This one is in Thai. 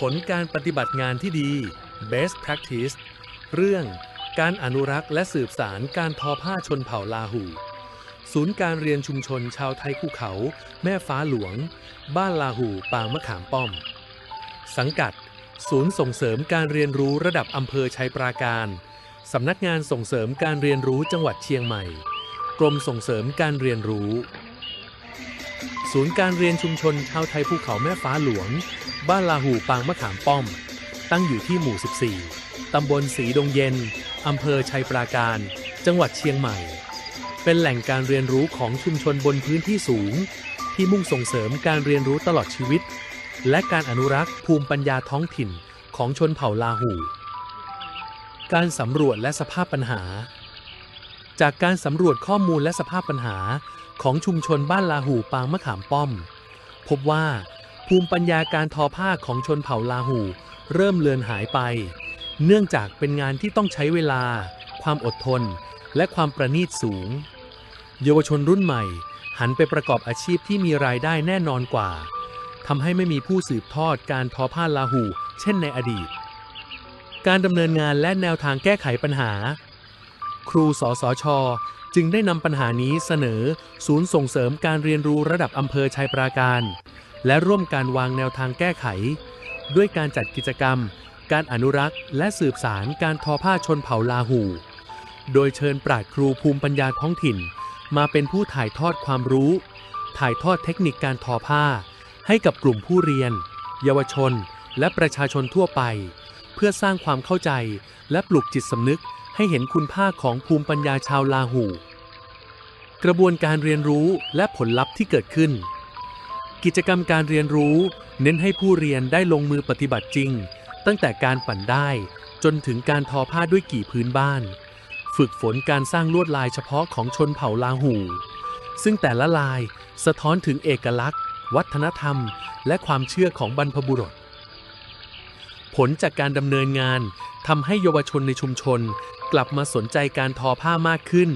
ผลการปฏิบัติงานที่ดี best practice เรื่องการอนุรักษ์และสืบสารการทอผ้าชนเผ่าลาหู ศูนย์การเรียนชุมชนชาวไทยภูเขา แม่ฟ้าหลวง บ้านลาหูปางมะขามป้อม สังกัด ศูนย์ส่งเสริมการเรียนรู้ระดับอำเภอชัยปราการ สำนักงานส่งเสริมการเรียนรู้จังหวัดเชียงใหม่ กรมส่งเสริมการเรียนรู้ ศูนย์การเรียนชุมชนชาวไทยภูเขาแม่ฟ้าหลวง บ้านลาหูปางมะขามป้อม ตั้งอยู่ที่หมู่ 14 ตำบลสีดงเย็น อำเภอชัยปราการ จังหวัดเชียงใหม่ เป็นแหล่งการเรียนรู้ของชุมชนบนพื้นที่สูง ที่มุ่งส่งเสริมการเรียนรู้ตลอดชีวิต และการอนุรักษ์ภูมิปัญญาท้องถิ่นของชนเผ่าลาหู การสำรวจและสภาพปัญหา จากการสำรวจข้อมูลและสภาพปัญหาของชุมชนบ้านลาหูปางมะขามป้อม พบว่าภูมิปัญญาการทอผ้าของชนเผ่าลาหูเริ่มเลือนหายไป เนื่องจากเป็นงานที่ต้องใช้เวลา ความอดทน และความประณีตสูง เยาวชนรุ่นใหม่ หันไปประกอบอาชีพที่มีรายได้แน่นอนกว่าทำให้ไม่มีผู้สืบทอดการทอผ้าลาหู เช่นในอดีต การดำเนินงานและแนวทางแก้ไขปัญหา ครูสสช จึงได้นำปัญหานี้เสนอ ศูนย์ส่งเสริมการเรียนรู้ระดับอำเภอชัยปราการ และร่วมการวางแนวทางแก้ไข ด้วยการจัดกิจกรรม การอนุรักษ์ และสืบสารการทอผ้าชนเผ่าลาหู โดยเชิญปราดครูภูมิปัญญาท้องถิ่น มาเป็นผู้ถ่ายทอดความรู้ ถ่ายทอดเทคนิคการทอผ้า ให้กับกลุ่มผู้เรียน เยาวชน และประชาชนทั่วไป เพื่อสร้างความเข้าใจและปลุกจิตสำนึก ให้เห็นคุณค่าของภูมิปัญญาชาวลาหู กระบวนการเรียนรู้และผลลัพธ์ที่เกิดขึ้น กิจกรรมการเรียนรู้ เน้นให้ผู้เรียนได้ลงมือปฏิบัติจริง ตั้งแต่การปั่นได้จนถึงการทอผ้าด้วยกี่พื้นบ้าน ฝึกฝนการสร้างลวดลายเฉพาะของชนเผ่าลาหู ซึ่งแต่ละลายสะท้อนถึงเอกลักษณ์ วัฒนธรรม และความเชื่อของบรรพบุรุษผลจากการดำเนินงานทำให้เยาวชนในชุมชน กลับมาสนใจการทอผ้ามากขึ้น